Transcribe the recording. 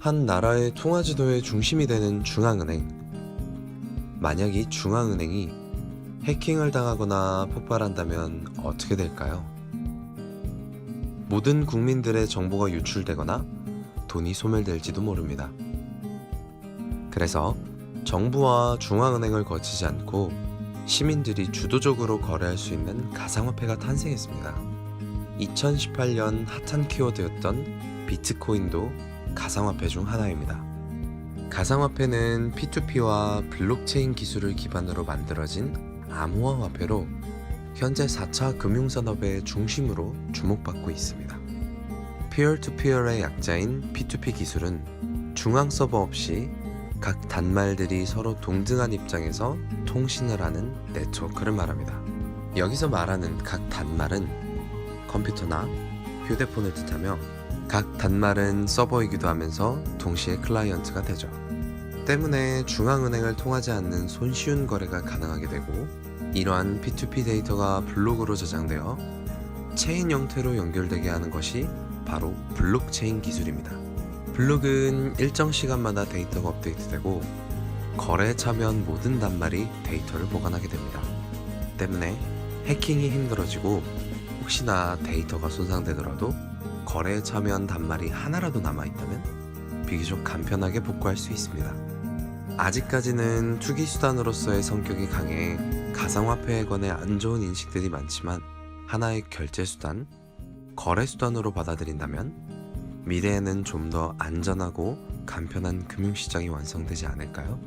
한 나라의 통화 지도의 중심이 되는 중앙은행. 만약 이 중앙은행이 해킹을 당하거나 폭발한다면 어떻게 될까요? 모든 국민들의 정보가 유출되거나 돈이 소멸될지도 모릅니다. 그래서 정부와 중앙은행을 거치지 않고 시민들이 주도적으로 거래할 수 있는 가상화폐가 탄생했습니다. 2018년 핫한 키워드였던 비트코인도 가상화폐 중 하나입니다. 가상화폐는 P2P와 블록체인 기술을 기반으로 만들어진 암호화 화폐로 현재 4차 금융산업의 중심으로 주목받고 있습니다. 피어투피어의 약자인 P2P 기술은 중앙 서버 없이 각 단말들이 서로 동등한 입장에서 통신을 하는 네트워크를 말합니다. 여기서 말하는 각 단말은 컴퓨터나 휴대폰을 뜻하며 각 단말은 서버이기도 하면서 동시에 클라이언트가 되죠. 때문에 중앙은행을 통하지 않는 손쉬운 거래가 가능하게 되고 이러한 P2P 데이터가 블록으로 저장되어 체인 형태로 연결되게 하는 것이 바로 블록체인 기술입니다. 블록은 일정 시간마다 데이터가 업데이트되고 거래에 참여한 모든 단말이 데이터를 보관하게 됩니다. 때문에 해킹이 힘들어지고 혹시나 데이터가 손상되더라도 거래에 참여한 단말이 하나라도 남아있다면 비교적 간편하게 복구할 수 있습니다. 아직까지는 투기 수단으로서의 성격이 강해 가상화폐에 관해 안 좋은 인식들이 많지만 하나의 결제 수단, 거래 수단으로 받아들인다면 미래에는 좀 더 안전하고 간편한 금융시장이 완성되지 않을까요?